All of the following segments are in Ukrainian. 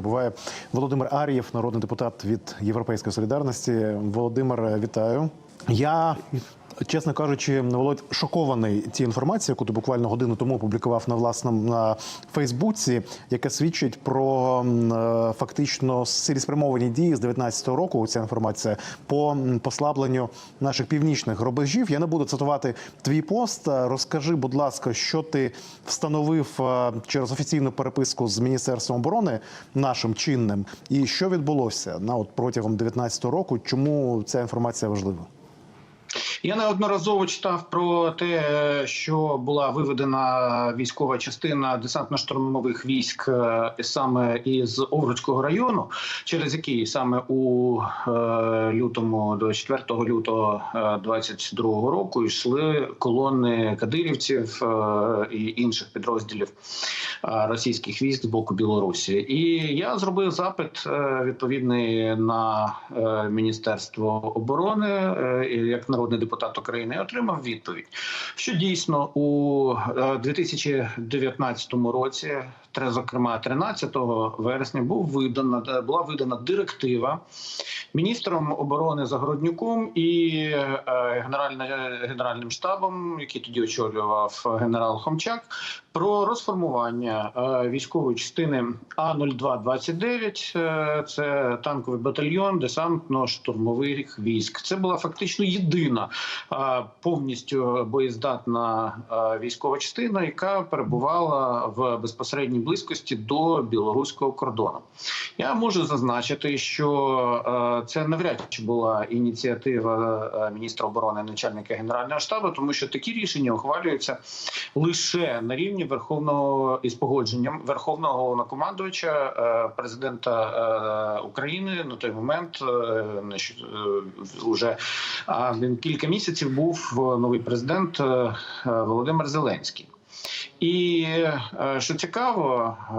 перебуває Володимир Ар'єв, народний депутат від Європейської солідарності. Володимир, вітаю. Я. Чесно кажучи, Володь шокований цією інформацією, яку ти буквально годину тому опублікував на власному на Фейсбуці, яка свідчить про е, фактично цілеспрямовані дії з 19-го року. Ця інформація по послабленню наших північних рубежів. Я не буду цитувати твій пост. Розкажи, будь ласка, що ти встановив е, через офіційну переписку з міністерством оборони нашим чинним, і що відбулося на от протягом 19-го року. Чому ця інформація важлива? Я неодноразово читав про те, що була виведена військова частина десантно-штурмових військ е, саме із Овруцького району, через який саме у е, лютому, 24 лютого е, 22 року йшли колони кадирівців е, і інших підрозділів е, російських військ з боку Білорусі. І я зробив запит е, відповідний на е, Міністерство оборони е, як народний депутат України і отримав відповідь, що дійсно у е, 2019 році, тре- зокрема 13 вересня, був видана була видана директива міністром оборони Загороднюком і е, генеральне- генеральним штабом, який тоді очолював генерал Хомчак, про розформування е, військової частини А 0229 е, Це танковий батальйон десантно-штурмових військ. Це була фактично єдина е, повністю боєздатна е, військова частина, яка перебувала в безпосередній близькості до білоруського кордону. Я можу зазначити, що е, це навряд чи була ініціатива е, міністра оборони, начальника генерального штабу, тому що такі рішення ухвалюються лише на рівні верховного із погодженням верховного головнокомандувача е, президента України на той момент. е, е, він кілька місяців був новий президент Володимир Зеленський. І е, що цікаво, е,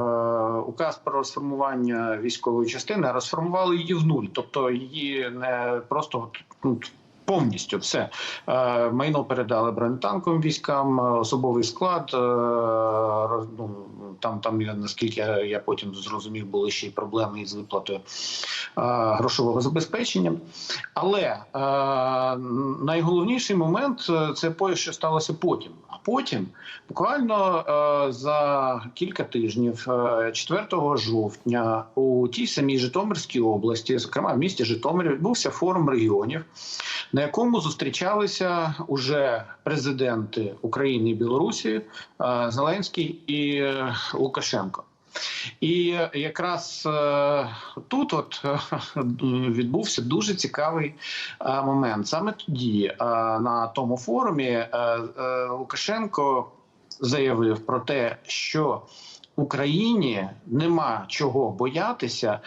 указ про розформування військової частини розформували її в нуль, тобто її не просто ну, повністю все Е, майно передали бронетанковим військам, особовий склад. Е, Там, там наскільки я, я потім зрозумів, були ще й проблеми із виплатою е, грошового забезпечення. Але е, найголовніший момент е, це по що сталося потім. А потім, буквально е, за кілька тижнів, е, 4 жовтня, у тій самій Житомирській області, зокрема в місті Житомирі, відбувся форум регіонів, на якому зустрічалися уже президенти України і Білорусі е, Зеленський і е, Лукашенко. І якраз е, тут от е, відбувся дуже цікавий е, момент. Саме тоді на тому форумі Лукашенко заявив про те, що Україні нема чого боятися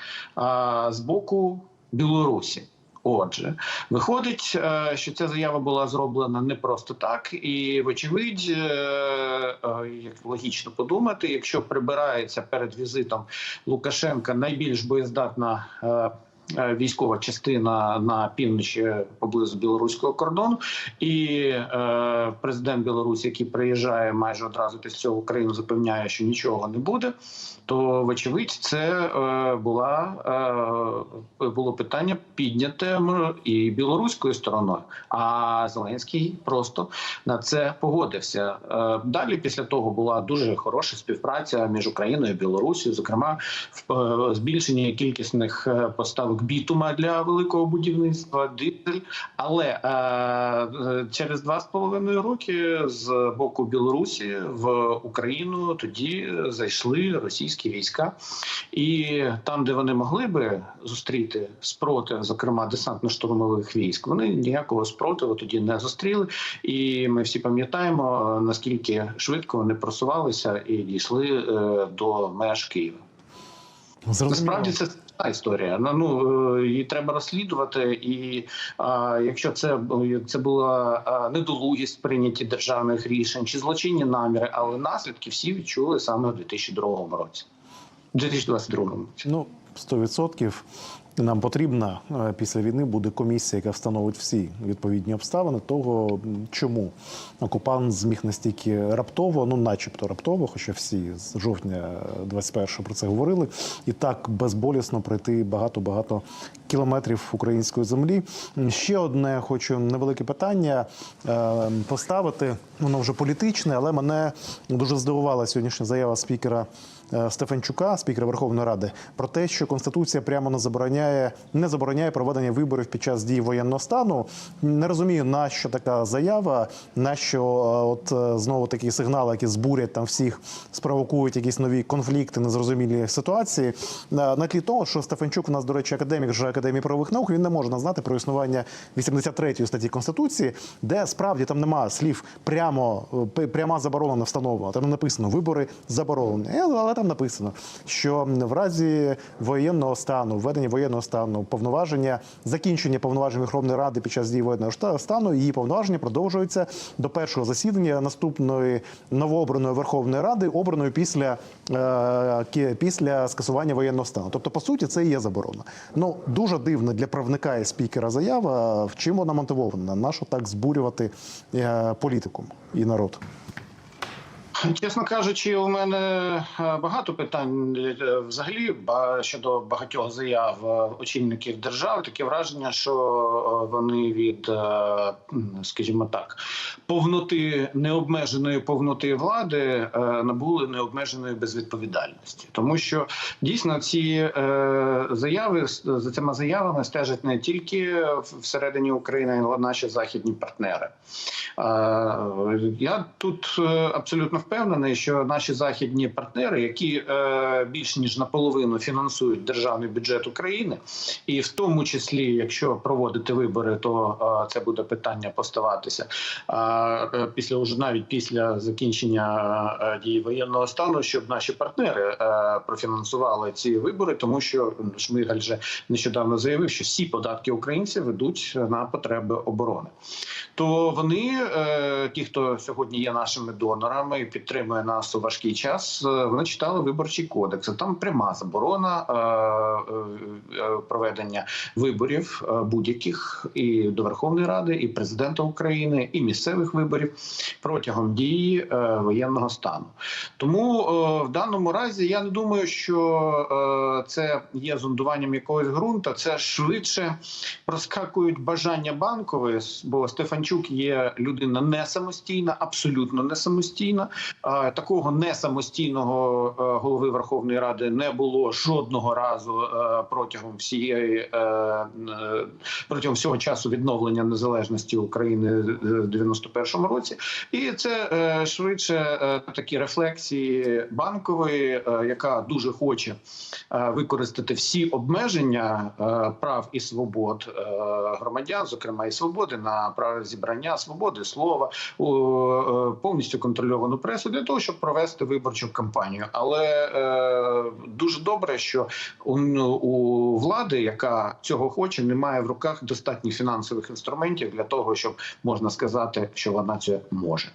з боку Білорусі. Отже, виходить, е, що ця заява була зроблена не просто так, і вочевидь, е, е, як логічно подумати, якщо прибирається перед візитом Лукашенка найбільш боєздатна. Е, Військова частина на півночі поблизу білоруського кордону, і е, президент Білорусі, який приїжджає майже одразу після цього Україну, запевняє, що нічого не буде. То вочевидь, це е, була е, було питання підняте і білоруською стороною. А Зеленський просто на це погодився. Е, далі після того була дуже хороша співпраця між Україною і Білорусією, зокрема в е, збільшенні кількісних е, поставок бітума для великого будівництва дизель. Але е, е, через два з половиною роки з боку Білорусі в Україну тоді зайшли російські війська, і там, де вони могли би зустріти спротив, зокрема десантно-штурмових військ, вони ніякого спротиву тоді не зустріли. І ми всі пам'ятаємо е, наскільки швидко вони просувалися і дійшли е, до меж Києва. Насправді це та історія. Ну, Ну е, її треба розслідувати, і а, якщо це це була недолугість прийняті державних рішень чи злочинні наміри, але наслідки всі відчули саме у 2002 році, 2022 році. Ну, 100%. Нам потрібна е, після війни буде комісія, яка встановить всі відповідні обставини того, чому окупант зміг настільки раптово, ну начебто раптово, хоча всі з жовтня 21-го про це говорили, і так безболісно пройти багато-багато кілометрів української землі. Ще одне хочу невелике питання е, поставити. Воно вже політичне, але мене дуже здивувала сьогоднішня заява спікера е, Стефанчука, спікера Верховної Ради, про те, що Конституція прямо не забороняє, не забороняє проведення виборів під час дії воєнного стану. Не розумію, на що така заява, на що е, от е, знову такі сигнали, які збурять там всіх, спровокують якісь нові конфлікти, незрозумілі ситуації. Е, На тлі того, що Стефанчук у нас, до речі, академік вже академії правових наук, він не може не знати про існування 83 статті Конституції, де справді там немає слів прямо е, пряма заборона не встановлена. Там написано вибори заборонені. Е, Але там написано, що в разі воєнного стану, введення воєнного стану, повноваження, закінчення повноважень Верховної Ради під час дії воєнного стану, її повноваження продовжуються до першого засідання наступної новообраної Верховної Ради, обраної після, е, після скасування воєнного стану. Тобто, по суті, це і є заборона. Ну дуже дивно для правника і спікера заява. В чим вона мотивована? Нащо так збурювати е, політику і народ? Чесно кажучи, у мене е, багато питань е, взагалі щодо багатьох заяв е, очільників держави. Таке враження, що вони від, скажімо так, повноти необмеженої повноти влади набули необмеженої безвідповідальності, тому що дійсно ці заяви за цими заявами стежать не тільки всередині України, але наші західні партнери. Я тут абсолютно впевнений, що наші західні партнери, які е, більш ніж наполовину фінансують державний бюджет України, і в тому числі, якщо проводити вибори, то е, це буде питання поставатися. А, е, після уже навіть після закінчення е, дії воєнного стану, щоб наші партнери е, профінансували ці вибори, тому що Шмигаль вже нещодавно заявив, що всі податки українців ведуть на потреби оборони. То вони, е, ті, хто сьогодні є нашими донорами і підтримує нас у важкий час, е, вони читали виборчий кодекс. Там пряма заборона е, е, проведення виборів будь-яких і до Верховної Ради, і президента України, і місцевих виборів протягом дії воєнного стану. Тому в даному разі я не думаю, що це є зондуванням якогось ґрунту. Це швидше проскакують бажання банкової, бо Стефанчук є людина не самостійна, абсолютно не самостійна. Такого не самостійного е, голови Верховної Ради не було жодного разу е, протягом всієї е, протягом всього часу відновлення незалежності України в 91-му році. І це швидше такі рефлексії банкової, яка дуже хоче використати всі обмеження прав і свобод громадян, зокрема і свободи на зібрання, свободи слова, повністю контрольовану пресу для того, щоб провести виборчу кампанію. Але е, дуже добре, що у, у влади, яка цього хоче, немає в руках достатніх фінансових інструментів для того, щоб можна сказати, що вона це може.